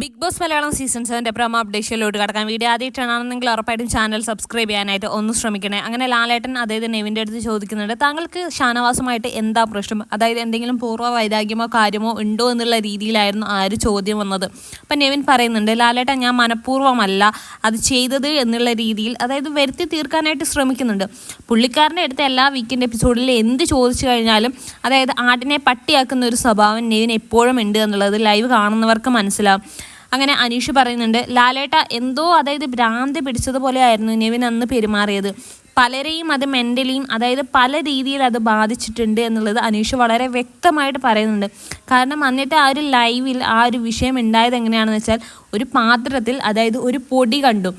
Big Boss Malayalam season സെവന്റെ promo അപ്ഡേഷനിലോട്ട് കടക്കാൻ വീഡിയോ ആദ്യമായിട്ടാണെന്നെങ്കിൽ ഉറപ്പായിട്ടും ചാനൽ സബ്സ്ക്രൈബ് ചെയ്യാനായിട്ട് ഒന്ന് ശ്രമിക്കണേ. അങ്ങനെ ലാലേട്ടൻ അതായത് നെവിന്റെ അടുത്ത് ചോദിക്കുന്നുണ്ട് താങ്കൾക്ക് ഷാനവാസുമായിട്ട് എന്താ പ്രശ്നം? അതായത് എന്തെങ്കിലും പൂർവ വൈരാഗ്യമോ കാര്യമോ ഉണ്ടോ എന്നുള്ള രീതിയിലായിരുന്നു ആ ഒരു ചോദ്യം വന്നത്? അപ്പം നെവിൻ പറയുന്നുണ്ട് ലാലേട്ടൻ ഞാൻ മനഃപൂർവമല്ല അത് ചെയ്തത് എന്നുള്ള രീതിയിൽ അതായത് വരുത്തി തീർക്കാനായിട്ട് ശ്രമിക്കുന്നുണ്ട്. പുള്ളിക്കാരന്റെ അടുത്ത് എല്ലാ വീക്കെൻഡ് എപ്പിസോഡിൽ എന്ത് ചോദിച്ചു കഴിഞ്ഞാലും അതായത് ആടിനെ പട്ടിയാക്കുന്ന ഒരു സ്വഭാവം നെവിൻ എപ്പോഴും ഉണ്ട് എന്നുള്ളത് ലൈവ് കാണുന്നവർക്ക് മനസ്സിലാവും. അങ്ങനെ അനീഷ് പറയുന്നുണ്ട് ലാലേട്ട എന്തോ അതായത് ഭ്രാന്തി പിടിച്ചതുപോലെ ആയിരുന്നു നെവിൻ അന്ന് പെരുമാറിയത്. പലരെയും അത് മെന്റലിയും അതായത് പല രീതിയിൽ അത് ബാധിച്ചിട്ടുണ്ട് എന്നുള്ളത് അനീഷ് വളരെ വ്യക്തമായിട്ട് പറയുന്നുണ്ട്. കാരണം എന്നിട്ട് ആ ഒരു ലൈവിൽ ആ ഒരു വിഷയം ഉണ്ടായത് എങ്ങനെയാണെന്ന് വെച്ചാൽ ഒരു പാത്രത്തിൽ അതായത് ഒരു പൊടി കണ്ടു.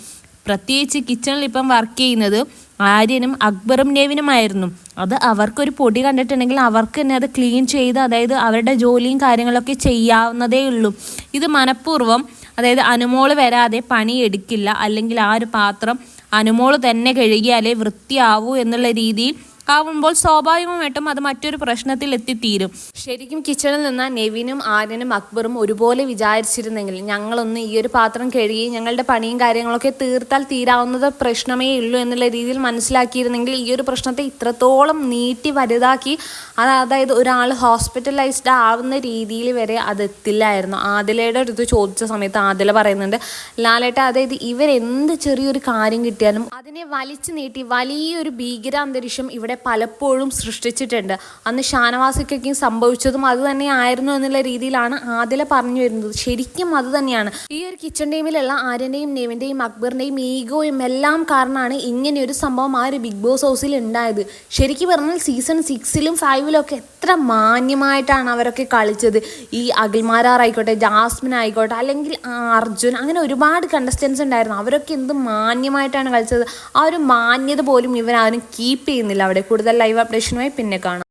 പ്രത്യേകിച്ച് കിച്ചണിൽ ഇപ്പം വർക്ക് ചെയ്യുന്നത് ആര്യനും അക്ബറും നെവിനുമായിരുന്നു അത് അവർക്കൊരു പൊടി കണ്ടിട്ടുണ്ടെങ്കിൽ അവർക്ക് തന്നെ അത് ക്ലീൻ ചെയ്ത് അതായത് അവരുടെ ജോലിയും കാര്യങ്ങളൊക്കെ ചെയ്യാവുന്നതേ ഉള്ളൂ ഇത് മനഃപൂർവം അതായത് അനുമോൾ വരാതെ പണി എടുക്കില്ല. അല്ലെങ്കിൽ ആ ഒരു പാത്രം അനുമോൾ തന്നെ കഴുകിയാലേ വൃത്തിയാവൂ എന്നുള്ള രീതിയിൽ ആവുമ്പോൾ സ്വാഭാവികമായിട്ടും അത് മറ്റൊരു പ്രശ്നത്തിൽ എത്തിത്തീരും ശരിക്കും കിച്ചണിൽ നിന്ന് നെവിനും ആര്യനും അക്ബറും ഒരുപോലെ വിചാരിച്ചിരുന്നെങ്കിൽ ഞങ്ങളൊന്ന് ഈ ഒരു പാത്രം കഴുകി ഞങ്ങളുടെ പണിയും കാര്യങ്ങളൊക്കെ തീർത്താൽ തീരാവുന്നത് പ്രശ്നമേ ഉള്ളൂ എന്നുള്ള രീതിയിൽ മനസ്സിലാക്കിയിരുന്നെങ്കിൽ ഈ ഒരു പ്രശ്നത്തെ ഇത്രത്തോളം നീട്ടി വലുതാക്കി അത് അതായത് ഒരാൾ ഹോസ്പിറ്റലൈസ്ഡ് ആവുന്ന രീതിയിൽ വരെ അത് എത്തില്ലായിരുന്നു. ആദിലയുടെ അടുത്ത് ചോദിച്ച സമയത്ത് ആദില പറയുന്നുണ്ട് ലാലേട്ട അതായത് ഇവരെന്ത് ചെറിയൊരു കാര്യം കിട്ടിയാലും അതിനെ വലിച്ചു നീട്ടി വലിയൊരു ഭീകരാന്തരീക്ഷം ഇവിടെ പലപ്പോഴും സൃഷ്ടിച്ചിട്ടുണ്ട്. അന്ന് ഷാനവാസിക്കൊക്കെ സംഭവിച്ചതും അത് തന്നെയായിരുന്നു എന്നുള്ള രീതിയിലാണ് ആദില പറഞ്ഞു വരുന്നത്. ശരിക്കും അത് തന്നെയാണ്. ഈ ഒരു കിച്ചൺ ടീമിലുള്ള ആര്യന്റെയും നെവിന്റെയും അക്ബറിന്റെയും ഈഗോയും എല്ലാം കാരണമാണ് ഇങ്ങനെ ഒരു സംഭവം ആ ഒരു ബിഗ് ബോസ് ഹൗസിൽ ഉണ്ടായത്. ശരിക്കും പറഞ്ഞാൽ സീസൺ സിക്സിലും ഫൈവിലും ഒക്കെ എത്ര മാന്യമായിട്ടാണ് അവരൊക്കെ കളിച്ചത്. ഈ അഖിൽമാരാറായിക്കോട്ടെ ജാസ്മിൻ ആയിക്കോട്ടെ അല്ലെങ്കിൽ അർജുൻ അങ്ങനെ ഒരുപാട് കണ്ടസ്റ്റൻസ് ഉണ്ടായിരുന്നു. അവരൊക്കെ എന്ത് മാന്യമായിട്ടാണ് കളിച്ചത്. ആ ഒരു മാന്യത പോലും ഇവർ ആരും കീപ്പ് ചെയ്യുന്നില്ല അവിടെ. കൂടുതൽ ലൈവ് അപ്ഡേഷനുമായി പിന്നെ കാണാം.